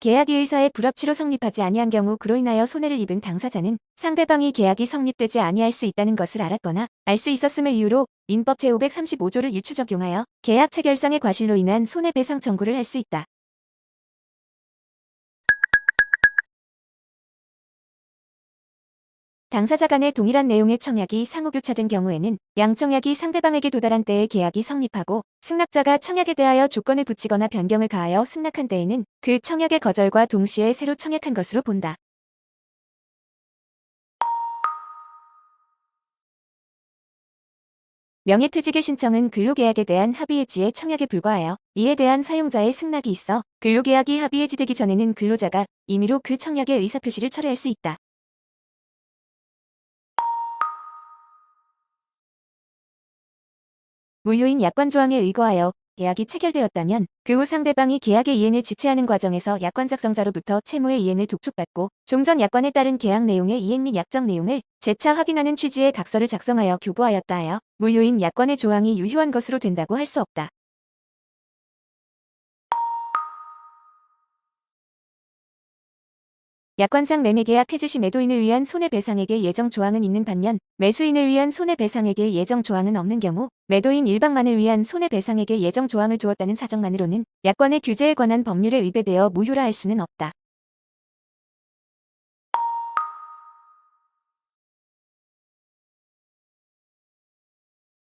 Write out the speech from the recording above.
계약이 의사의 불합치로 성립하지 아니한 경우 그로 인하여 손해를 입은 당사자는 상대방이 계약이 성립되지 아니할 수 있다는 것을 알았거나 알 수 있었음을 이유로 민법 제535조를 유추 적용하여 계약 체결상의 과실로 인한 손해배상 청구를 할 수 있다. 당사자 간의 동일한 내용의 청약이 상호교차된 경우에는 양청약이 상대방에게 도달한 때에 계약이 성립하고 승낙자가 청약에 대하여 조건을 붙이거나 변경을 가하여 승낙한 때에는 그 청약의 거절과 동시에 새로 청약한 것으로 본다. 명예퇴직의 신청은 근로계약에 대한 합의해지의 청약에 불과하여 이에 대한 사용자의 승낙이 있어 근로계약이 합의해지되기 전에는 근로자가 임의로 그 청약의 의사표시를 철회할 수 있다. 무효인 약관 조항에 의거하여 계약이 체결되었다면 그 후 상대방이 계약의 이행을 지체하는 과정에서 약관 작성자로부터 채무의 이행을 독촉받고 종전 약관에 따른 계약 내용의 이행 및 약정 내용을 재차 확인하는 취지의 각서를 작성하여 교부하였다 하여 무효인 약관의 조항이 유효한 것으로 된다고 할 수 없다. 약관상 매매계약 해지 시 매도인을 위한 손해배상액의 예정 조항은 있는 반면 매수인을 위한 손해배상액의 예정 조항은 없는 경우 매도인 일방만을 위한 손해배상액의 예정 조항을 두었다는 사정만으로는 약관의 규제에 관한 법률에 의배되어 무효라 할 수는 없다.